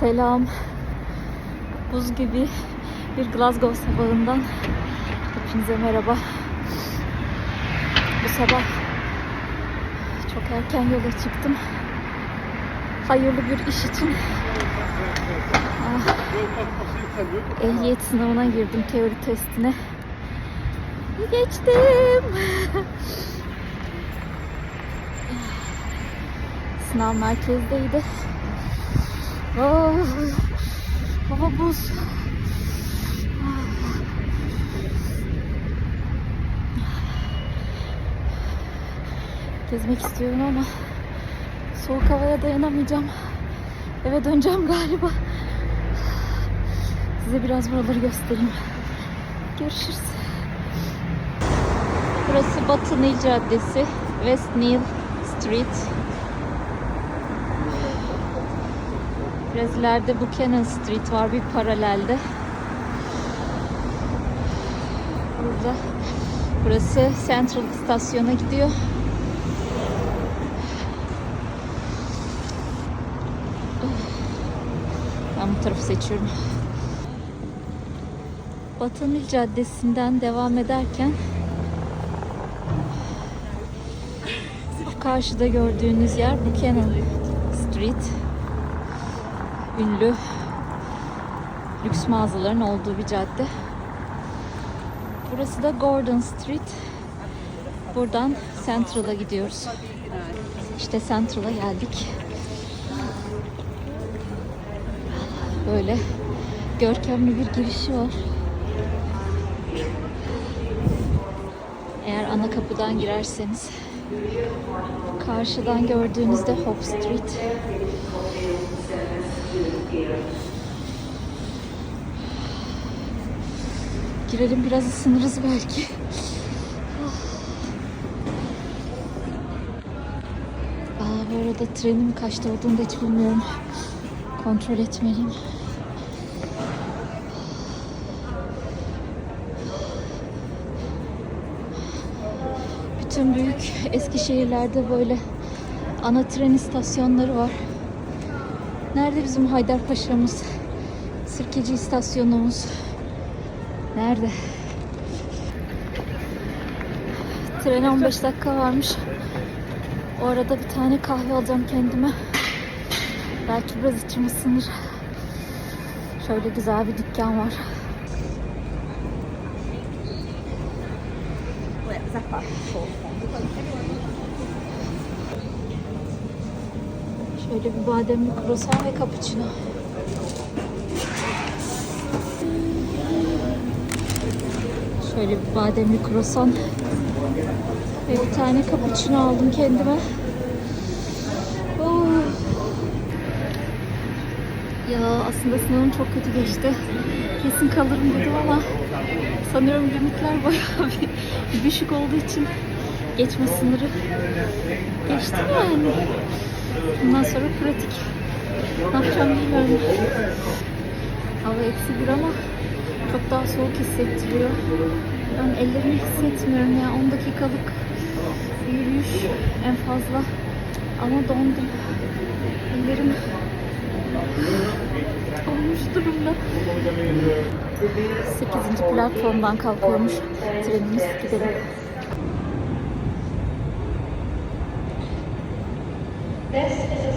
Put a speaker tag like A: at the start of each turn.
A: Selam. Buz gibi bir Glasgow sabahından hepinize merhaba. Bu sabah çok erken yola çıktım. Hayırlı bir iş için ah, ehliyet sınavına girdim, teori testine. Geçtim. Sınav merkezdeydi. Hava buz. Gezmek istiyorum ama soğuk havaya dayanamayacağım. Eve döneceğim galiba. Size biraz buraları göstereyim. Görüşürüz. Burası Batı Nil Caddesi. West Nil Street. Biraz ileride Buchanan Street var bir paralelde. Burada burası Central istasyona gidiyor. Ben bu tarafı seçiyorum. Batı Nil Caddesi'nden devam ederken karşıda gördüğünüz yer Buchanan Street ünlü lüks mağazaların olduğu bir cadde. Burası da Gordon Street. Buradan Central'a gidiyoruz. İşte Central'a geldik. Böyle görkemli bir girişi var. Eğer ana kapıdan girerseniz karşıdan gördüğünüzde Hope Street. Girelim biraz ısınırız belki. Aa, bu arada trenin kaçta olduğunu da hiç bilmiyorum. Kontrol etmeliyim. Bütün büyük eski şehirlerde böyle ana tren istasyonları var. Nerede bizim Haydarpaşa'mız? Sirkeci istasyonumuz. Nerede? Trene 15 dakika varmış. O arada bir tane kahve alacağım kendime. Belki biraz içim ısınır. Şöyle güzel bir dükkan var. Şöyle bir bademli kruvasan ve cappuccino. Şöyle bir bademli kruvasan ve bir tane cappuccino aldım kendime. Oh. Ya aslında sınavım çok kötü geçti. Kesin kalırım dedim ama sanıyorum limitler bayağı bir düşük olduğu için geçme sınırı geçtim yani. Bundan sonra pratik. Ne yapacağım bilmiyorum. Hava eksi bir ama çok daha soğuk hissettiriyor. Ben ellerimi hissetmiyorum ya. 10 dakikalık yürüyüş en fazla. Ama dondum. Ellerim donmuş durumda. 8. platformdan kalkıyormuş trenimiz. Gidelim.
B: This is